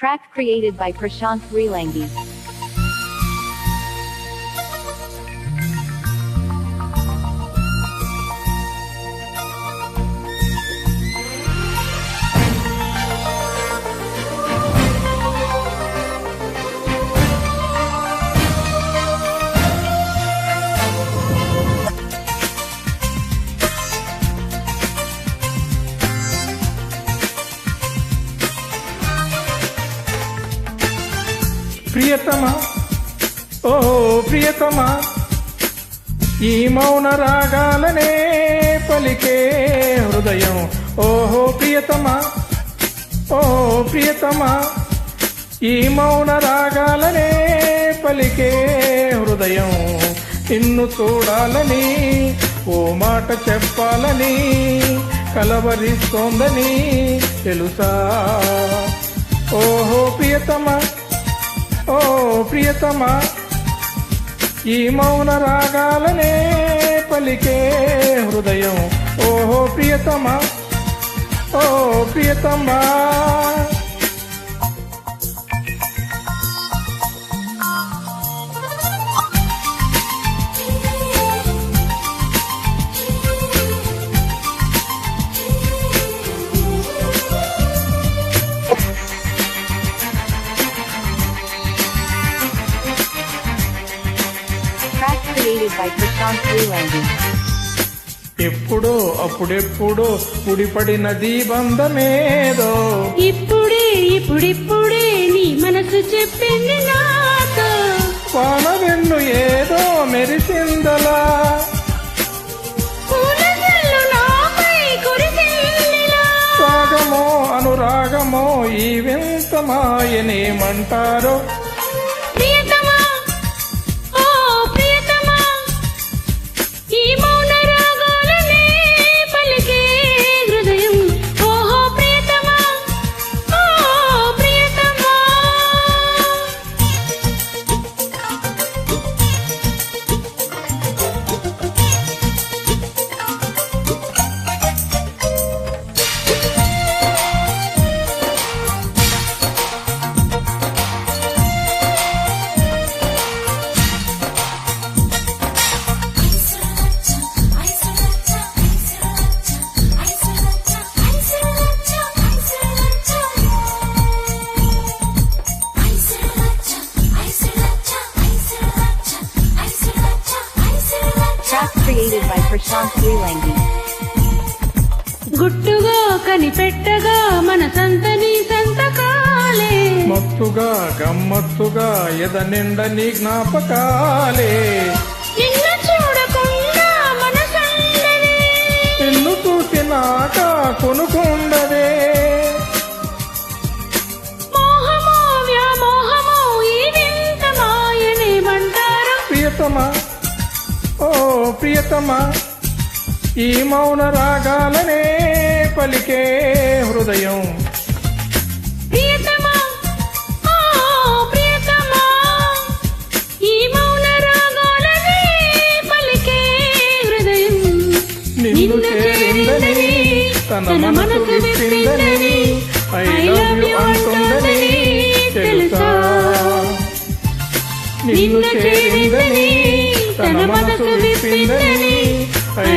Track created by Prashant Relangi. ప్రియతమా ఓహో ప్రియతమా ఈ మౌన రాగాలనే పలికే హృదయం. ఓహో ప్రియతమా ఓహో ప్రియతమా ఈ మౌన రాగాలనే పలికే హృదయం. నిన్ను చూడాలని ఓ మాట చెప్పాలని కలవరిస్తోందని తెలుసా? ఓహో ప్రియతమా ఓ ప్రియతమా ఈ మౌన రాగాలనే పలికే హృదయం. ఓహో ప్రియతమా ఓ ప్రియతమా. Track created by Prashant Relangi. ఎప్పుడో అప్పుడెప్పుడో ముడిపడినది బంధమేదో ఇప్పుడే ఇప్పుడిప్పుడే నీ మనసు చెప్పింది నాతో వానవెన్ను ఏదో మెరిసిందలా నాపై కురిసిందిలా. రాగమో అనురాగమో ఈ వింత మాయనేమంటారో created by Prashant Relangi. గుట్టుగా కనిపెట్టగా మన సంతని సంతకాలే. మత్తుగా గమ్మత్తుగా ఎద నిండ నీ జ్ఞాపకాలే. నిన్ను చూడకుండా మనసందనే నిన్ను చూసినాక కొనుకుండదే మోహమో వ్యామోహమో ఈ వింత మాయనేమంటారు ప్రియతమా ఓ ప్రియతమా ఈ మౌన రాగాలనే పలికే హృదయం. నిన్ను చేరిందని తన మనసు విప్పిందని ఐ లవ్ యు అంటుందని తెలుసా? నిన్ను చేరిందని తన మనసు విప్పిందని ఐ